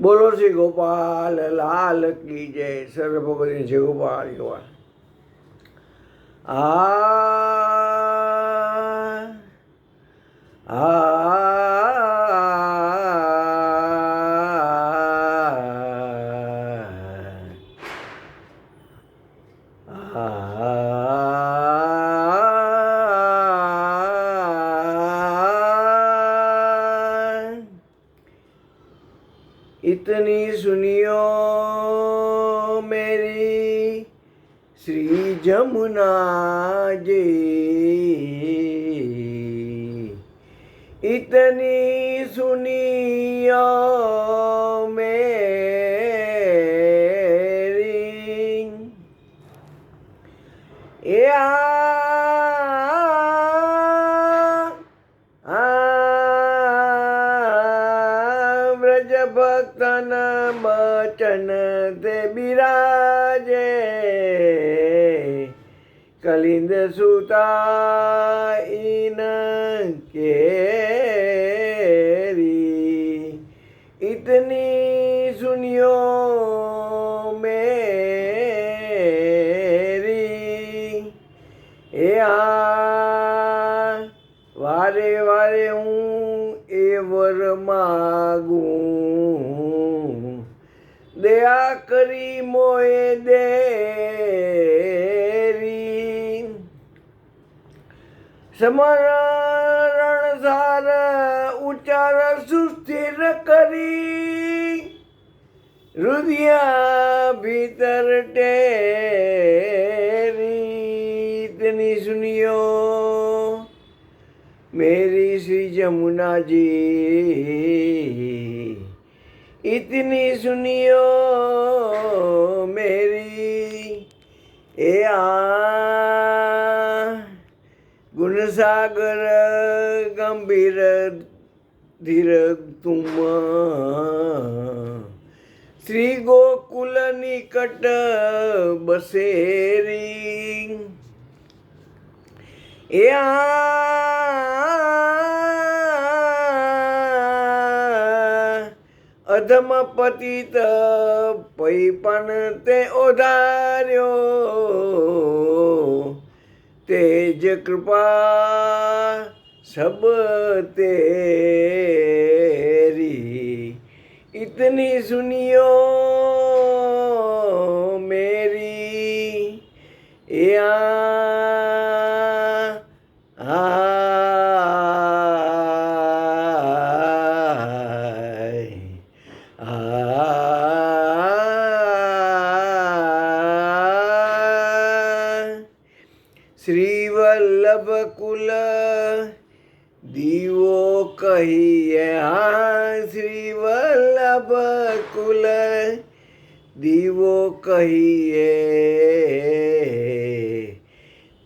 બોલો શ્રી ગોપાલ લાલ કી જય. સર્વ ભગવતી ગોપાલ ગોપાલ આ इतनी सुनियो मेरी श्री जमुना जी। इतनी सुनियो मेरी। या ભક્તન બચન તે બિરાજે. કલિંદ સુતા ઇન કેરી. ઇતની સુનિયો મેરી. એ આ વારે વારે હું वर मागू. दया करी मोये देरी. समरण सार उचार सुस्थिर करी. हृदया भीतर टेरी. तनी सुनियो मेरी जमुना जी। इतनी सुनियो मेरी। ए आ गुण सागर गंभीर धीर तुम श्री गोकुल निकट बसेरी। યા અધમ પતિત પૈ પણ તે ઓધાર્યો તેજ કૃપા સબ તેરી ઇતની સુનિયો મેરી એ આ શ્રી વલ્લભ કુલ દીવો કહીએ, હા શ્રી વલ્લભ કુલ દીવો કહીએ.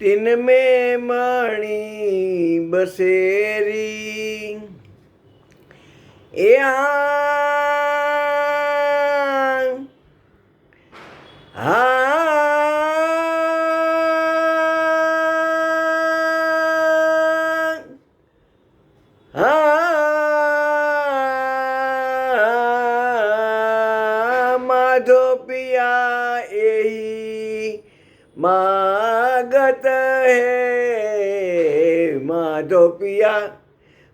તિન મેં મણી બસેરી, એ આ माधो पिया यही मागत है। माधो पिया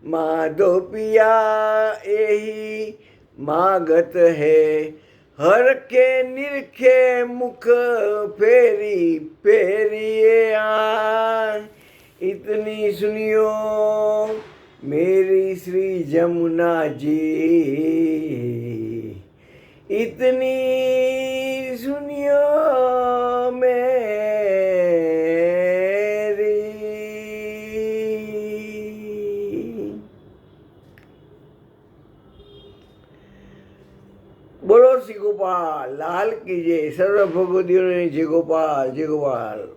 माधो पिया यही मागत है। हर के निरखे मुख फेरी फेरिए आन। इतनी सुनियो मेरी श्री जमुना जी। इतनी सुनियो मेरी। बोलो श्री गोपाल लाल कीजिए सर्व भगवती जय गोपाल जय गोपाल।